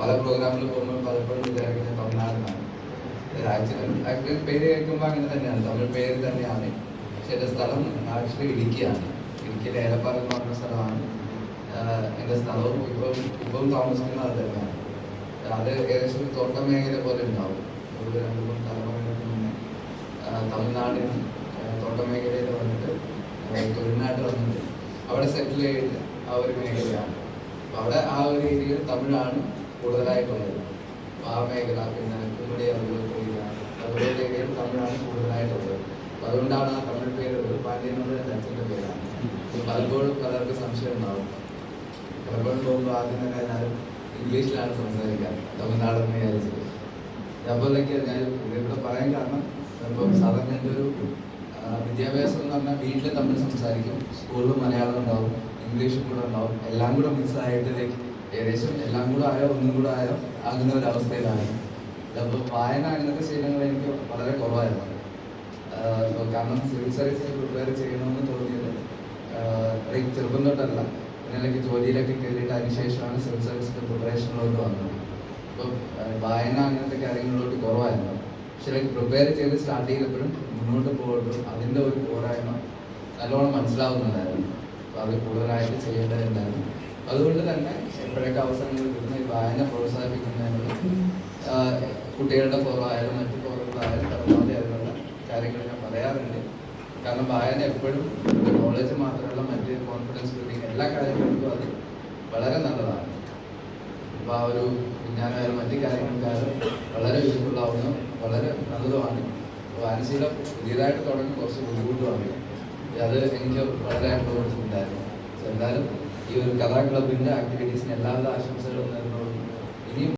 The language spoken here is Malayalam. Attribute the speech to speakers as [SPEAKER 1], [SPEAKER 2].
[SPEAKER 1] പല പ്രോഗ്രാമിൽ പോകുമ്പോൾ പലപ്പോഴും വിചാരിക്കുന്നത് തമിഴ്നാടിനാണ് ആക്ച്വലി പേര് കേൾക്കുമ്പോൾ അങ്ങനെ തന്നെയാണ്. തമിഴ് പേര് തന്നെയാണ്. പക്ഷെ എന്റെ സ്ഥലം ആക്ച്വലി ഇടുക്കിയാണ്. ഇടുക്കി ഏലപ്പാറ എന്ന് പറഞ്ഞ സ്ഥലമാണ്. എന്റെ സ്ഥലവും ഇപ്പം ഇപ്പം താമസിക്കുന്നത് അത് തന്നെയാണ്. അത് ഏകദേശം തോട്ടം മേഖല പോലെ ഉണ്ടാവും. ഒരു രണ്ട് മൂന്ന് തലമുറകൾക്ക് മുന്നേ തമിഴ്നാടിന് തോട്ടം മേഖലയിൽ വന്നിട്ട് തൊഴിൽനാട് വന്നിട്ട് അവിടെ സെറ്റിൽ ചെയ്ത് ആ ഒരു മേഖലയാണ്. അവിടെ ആ ഒരു ഏരിയയിൽ തമിഴാണ് കൂടുതലായിട്ടുള്ളത്. അപ്പോൾ ആ മേഖല പിന്നെ കുമ്മടി അതുപോലെ കൊയ്യ അതുപോലെ ഏരിയയിൽ തമിഴാണ് കൂടുതലായിട്ടുള്ളത്. അപ്പം അതുകൊണ്ടാണ് ആ തമിഴ് പേര് പാണ്ഡ്യൻ എന്നുള്ള എന്റെ അച്ഛന്റെ പേരാണ് പലപ്പോഴും പലർക്ക് സംശയം ഉണ്ടാവും. പലപ്പോഴും പോകുമ്പോൾ ആദ്യം തന്നെ എല്ലാവരും ഇംഗ്ലീഷിലാണ് സംസാരിക്കുക തമിഴ്നാടെന്ന് വിചാരിച്ചത് അതുപോലെയൊക്കെ ഞാൻ ഇവിടെ പറയാൻ കാരണം ഇപ്പം സാധാരണ എന്റെ ഒരു വിദ്യാഭ്യാസം എന്ന് പറഞ്ഞാൽ വീട്ടിൽ തമിഴ് സംസാരിക്കും സ്കൂളിൽ മലയാളം ഉണ്ടാവും ഇംഗ്ലീഷും കൂടെ ഉണ്ടാവും എല്ലാം കൂടെ മിക്സ് ആയിട്ട് like ഏകദേശം എല്ലാം കൂടെ ആയോ ഒന്നും കൂടെ ആയോ ആകുന്ന ഒരു അവസ്ഥയിലാണ് അപ്പോൾ വായന അങ്ങനത്തെ ശീലങ്ങൾ എനിക്ക് വളരെ കുറവായിരുന്നു. കാരണം സിവിൽ സർവീസിന് പ്രിപ്പയർ ചെയ്യണമെന്ന് തോന്നിയത് ചെറുപ്പം തൊട്ടല്ല. പിന്നെ ജോലിയിലൊക്കെ കയറിയിട്ട് അതിനുശേഷമാണ് സിവിൽ സർവീസിന്റെ പ്രിപ്പറേഷനിലോട്ട് വന്നത്. അപ്പോൾ വായന അങ്ങനത്തെ കാര്യങ്ങളിലോട്ട് കുറവായിരുന്നു. പക്ഷെ ലൈക്ക് പ്രിപ്പയർ ചെയ്ത് സ്റ്റാർട്ട് ചെയ്തപ്പോഴും മുന്നോട്ട് പോകുമ്പോഴും അതിന്റെ ഒരു പോരായ്മ നല്ലോണം മനസ്സിലാവുന്നുണ്ടായിരുന്നു. അപ്പോൾ അത് കൂടുതലായിട്ട് ചെയ്യേണ്ടതുണ്ടായിരുന്നു. അതുകൊണ്ട് തന്നെ എപ്പോഴൊക്കെ അവസരങ്ങൾ കിട്ടുന്ന ഈ വായന പ്രോത്സാഹിപ്പിക്കുന്നതിനുള്ള കുട്ടികളുടെ ഫോറമായാലും മറ്റു ഫോറങ്ങളായാലും പരമാവധി അതിനുള്ള കാര്യങ്ങൾ ഞാൻ പറയാറുണ്ട്. കാരണം വായന എപ്പോഴും നോളജ് മാത്രമല്ല മറ്റ് കോൺഫിഡൻസ് ബിൽഡിങ് എല്ലാ കാര്യങ്ങൾക്കും അത് വളരെ നല്ലതാണ്. അപ്പോൾ ആ ഒരു വിജ്ഞാനമായാലും മറ്റ് കാര്യങ്ങൾക്കായാലും വളരെ യൂസ്ഫുള്ളാവുന്ന വളരെ നല്ലതുമാണ്. വായനശീലം പുതിയതായിട്ട് തുടങ്ങി കുറച്ച് ബുദ്ധിമുട്ടുമാണ്. അത് എനിക്ക് വളരെ So എന്തായാലും ಇವರು ಕಲಾ ಕ್ಲಬ್ಬಿಂದ ಆಕ್ಟಿವಿಟೀಸ್ನೆಲ್ಲ ಆಶ್ರಮಿಸಲು